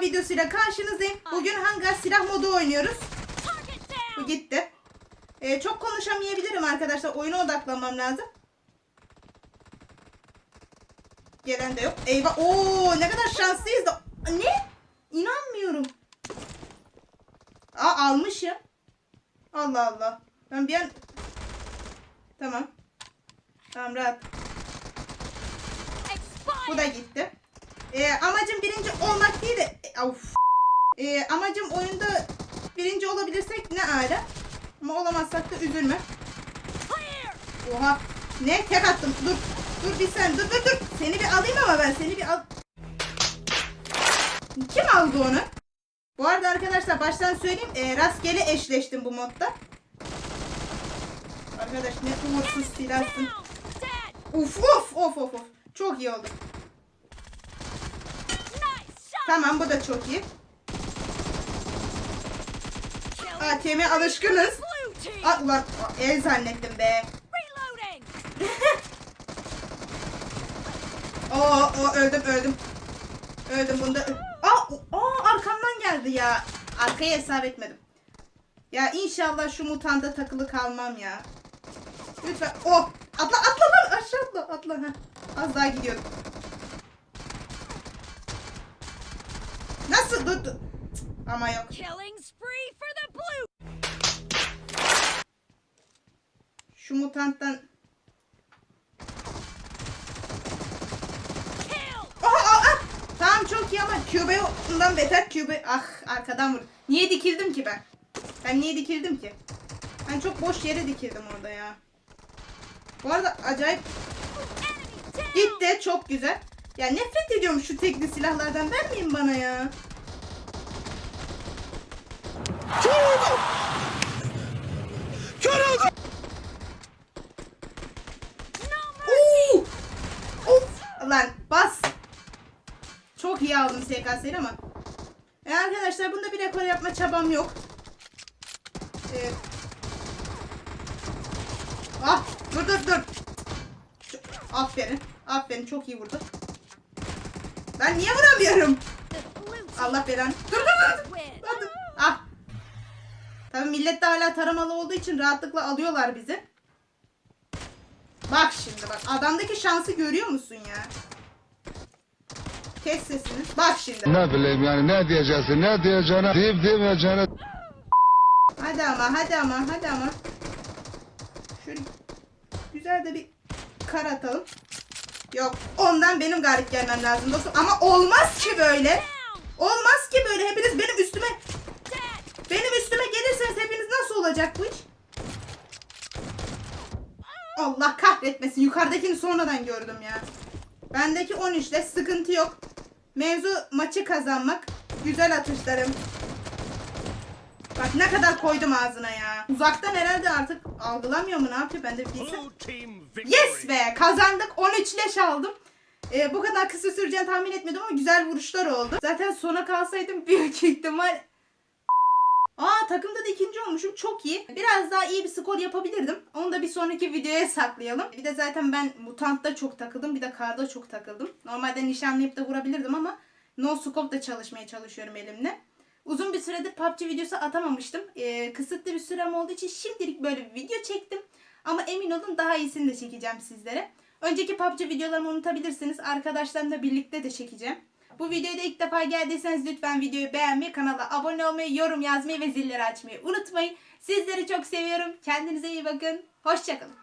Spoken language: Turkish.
Daha videosuyla karşınızdayım. Bugün hangar silah modu oynuyoruz. Bu gitti. Ee, çok konuşamayabilirim arkadaşlar. Oyuna odaklanmam lazım. Gelen de yok. Eyvah. Oo ne kadar şanslıyız da. Ne? İnanmıyorum. Aa almışım. Allah Allah. Ben bir an... Tamam. Tamam rahat. Bu da gitti. Ee, amacım birinci olmak değil de... Of. Ee, amacım oyunda birinci olabilirsek ne ala. Ama olamazsak da üzülme. Oha. Ne? Tek attım. Dur. Dur bir sen. Dur dur dur. Seni bir alayım ama ben seni bir al... Kim aldı onu? Bu arada arkadaşlar baştan söyleyeyim. E, rastgele eşleştim bu modda. Arkadaş ne uğursuz silahsın. Uf of of of of. Çok iyi oldu. Tamam bu da çok iyi. ATM'e alışkınız. Aa, ulan el zannettim be. Oo, o öldüm öldüm. Öldüm bunda. Aa, aa arkamdan geldi ya. Arkaya hesap etmedim. Ya inşallah şu mutanda takılı kalmam ya. Lütfen. Oh! Atla atla lan aşağı atla atla. Heh. Az daha gidiyordum. Nasıl. Cık, Ama yok. Killing spree for the blue. Şu mutanttan. Tamam çok iyi ama Cube ondan beter Cube. Ah arkadan vur. Niye dikildim ki ben? Ben niye dikildim ki? Ben çok boş yere dikildim orada ya. Bu arada acayip gitti çok güzel. Ya nefret ediyorum şu tekli silahlardan vermeyin bana ya. No mercy. Oo! Lan bas. Çok iyi aldım SKS'yi ama. E arkadaşlar bunda bir rekor yapma çabam yok. Ee, ah dur dur dur. Çok- Aferin. Aferin çok iyi vurdu. Ben niye vuramıyorum? Allah belanı. Dur dur dur. Hadi. Ah. Tabii millet de hala taramalı olduğu için rahatlıkla alıyorlar bizi. Bak şimdi bak. Adamdaki şansı görüyor musun ya? Kes sesini. Bak şimdi. Ne bileyim yani ne diyeceksin ne diyeceğine deyip demeyeceğine Hadi ama hadi ama hadi ama. Şöyle güzel de bir kar atalım. Yok. Ondan benim galip gelmem lazım dostum. Ama olmaz ki böyle. Olmaz ki böyle. Hepiniz benim üstüme. Benim üstüme gelirseniz hepiniz nasıl olacak bu iş? Allah kahretmesin. Yukarıdakini sonradan gördüm ya. Bendeki 13 ile sıkıntı yok. Mevzu maçı kazanmak. Güzel atışlarım. Bak ne kadar koydum ağzına ya. Uzaktan herhalde artık algılamıyor mu ne yapıyor ben de bilsem. Yes be kazandık 13 leş aldım. Ee, bu kadar kısa süreceğini tahmin etmedim ama güzel vuruşlar oldu. Zaten sona kalsaydım büyük ihtimal Aa takımda da ikinci olmuşum. Çok iyi. Biraz daha iyi bir skor yapabilirdim. Onu da bir sonraki videoya saklayalım. Bir de zaten ben mutantta çok takıldım. Bir de karda çok takıldım. Normalde nişanlayıp da vurabilirdim ama no scope da çalışmaya çalışıyorum elimle. Uzun bir süredir PUBG videosu atamamıştım. Ee, kısıtlı bir sürem olduğu için şimdilik böyle bir video çektim. Ama emin olun daha iyisini de çekeceğim sizlere. Önceki PUBG videolarımı unutabilirsiniz. Arkadaşlarımla birlikte de çekeceğim. Bu videoya da ilk defa geldiyseniz lütfen videoyu beğenmeyi, kanala abone olmayı, yorum yazmayı ve zilleri açmayı unutmayın. Sizleri çok seviyorum. Kendinize iyi bakın. Hoşçakalın.